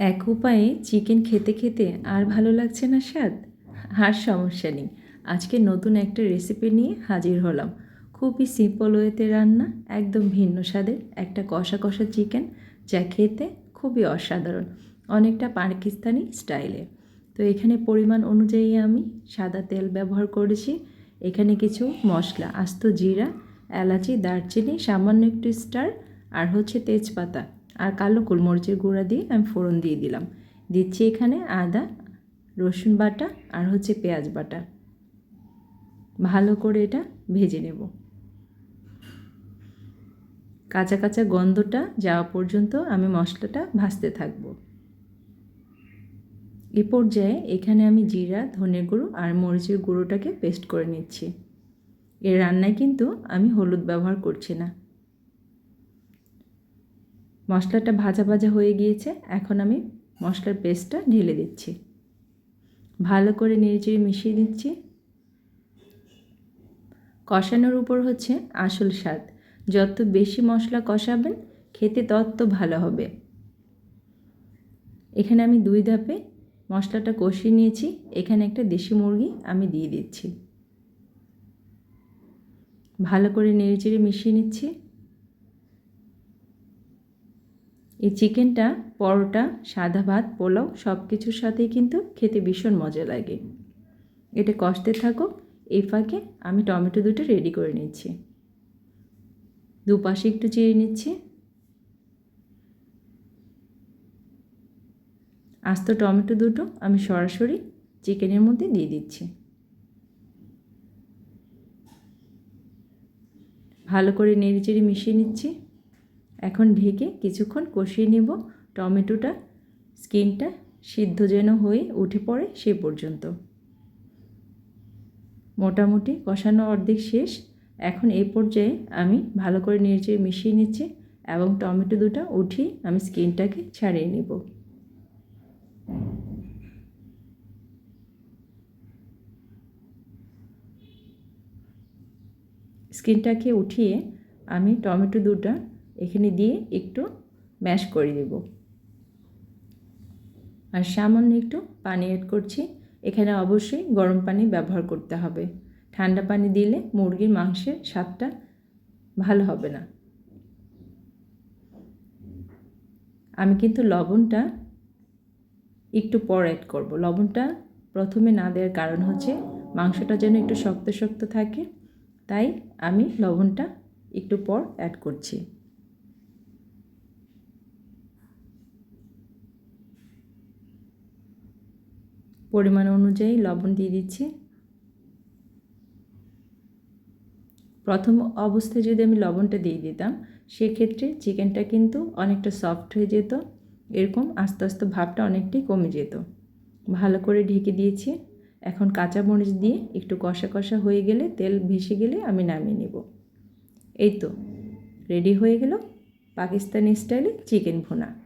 এক উপায়ে চিকেন খেতে খেতে আর ভালো লাগছে না স্বাদ? আর সমস্যা নেই। আজকে নতুন একটা রেসিপি নিয়ে হাজির হলাম। খুবই সিম্পল ওয়েতে রান্না, একদম ভিন্ন স্বাদের একটা কষা কষা চিকেন, যা খেতে খুবই অসাধারণ, অনেকটা পাকিস্তানি স্টাইলে তো এখানে পরিমাণ অনুযায়ী আমি সাদা তেল ব্যবহার করেছি। এখানে কিছু মশলা, আস্ত জিরা, এলাচি, দারচিনি, সামান্য একটু স্টার আর হচ্ছে তেজপাতা। আর কালো গোলমরিচের গুঁড়া দিয়ে আমি ফোড়ন দিয়ে দিলাম। দিচ্ছি এখানে আদা, রসুন বাটা আর হচ্ছে পেঁয়াজ বাটা। ভালো করে এটা ভেজে নেব। কাঁচা কাঁচা গন্ধটা যাওয়া পর্যন্ত আমি মশলাটা ভাজতে থাকব। এ পর্যায়ে এখানে আমি জিরা ধনের গুঁড়ো আর মরিচের গুঁড়োটাকে পেস্ট করে নিচ্ছি। এর রান্নায় কিন্তু আমি হলুদ ব্যবহার করছি না। মশলাটা ভাজা ভাজা হয়ে গিয়েছে, এখন আমি মশলার পেস্টটা ঢেলে দিচ্ছি। ভালো করে নেড়েচেড়ে মিশিয়ে দিচ্ছি। কষানোর উপর হচ্ছে আসল স্বাদ। যত বেশি মশলা কষাবেন, খেতে তত ভালো হবে। এখানে আমি দুই ধাপে মশলাটা কষিয়ে নিয়েছি। এখানে একটা দেশি মুরগি আমি দিয়ে দিচ্ছি। ভালো করে নেড়েচেড়ে মিশিয়ে নিচ্ছি। এই চিকেনটা, পরোটা, সাদা ভাত, পোলাও সব কিছুর সাথেই কিন্তু খেতে ভীষণ মজা লাগে। এটা কষতে থাকুক এই ফাঁকে আমি টমেটো দুটো রেডি করে নিচ্ছি। দুপাশে একটু চিড়ে নিচ্ছি। আস্ত টমেটো দুটো আমি সরাসরি চিকেনের মধ্যে দিয়ে দিচ্ছি। ভালো করে নেড়ে চেড়ে মিশিয়ে নিচ্ছি। এখন ঢেকে কিছুক্ষণ কষিয়ে নেব। টমেটোটা, স্কিনটা সিদ্ধ যেন হয়ে উঠে পড়ে সে পর্যন্ত। মোটামুটি কষানো অর্ধেক শেষ। এখন এই পর্যায়ে আমি ভালো করে নেড়ে মিশিয়ে নিচ্ছি এবং টমেটো দুটো উঠিয়ে আমি স্কিনটাকে ছাড়িয়ে নেব। স্কিনটাকে উঠিয়ে আমি টমেটো দুটা এখানে দিয়ে একটু ম্যাশ করে দেব আর সামান্য একটু পানি অ্যাড করছি। এখানে অবশ্যই গরম পানি ব্যবহার করতে হবে। ঠান্ডা পানি দিলে মুরগির মাংসের স্বাদটা ভালো হবে না। আমি কিন্তু লবণটা একটু পর অ্যাড করব। লবণটা প্রথমে না দেওয়ার কারণ হচ্ছে মাংসটা যেন একটু শক্ত শক্ত থাকে, তাই আমি লবণটা একটু পর অ্যাড করছি। পরিমাণ অনুযায়ী লবণ দিয়ে দিচ্ছি। প্রথম অবস্থায় যদি আমি লবণটা দিয়ে দিতাম, সেক্ষেত্রে চিকেনটা কিন্তু অনেকটা সফট হয়ে যেত, এরকম আস্তে আস্তে ভাবটা অনেকটাই কমে যেত। ভালো করে ঢেকে দিয়েছি। এখন কাঁচা মরিচ দিয়ে একটু কষা কষা হয়ে গেলে তেল ভেসে গেলে আমি নামিয়ে নেব। এই তো, রেডি হয়ে গেল পাকিস্তানি স্টাইলে চিকেন ভুনা।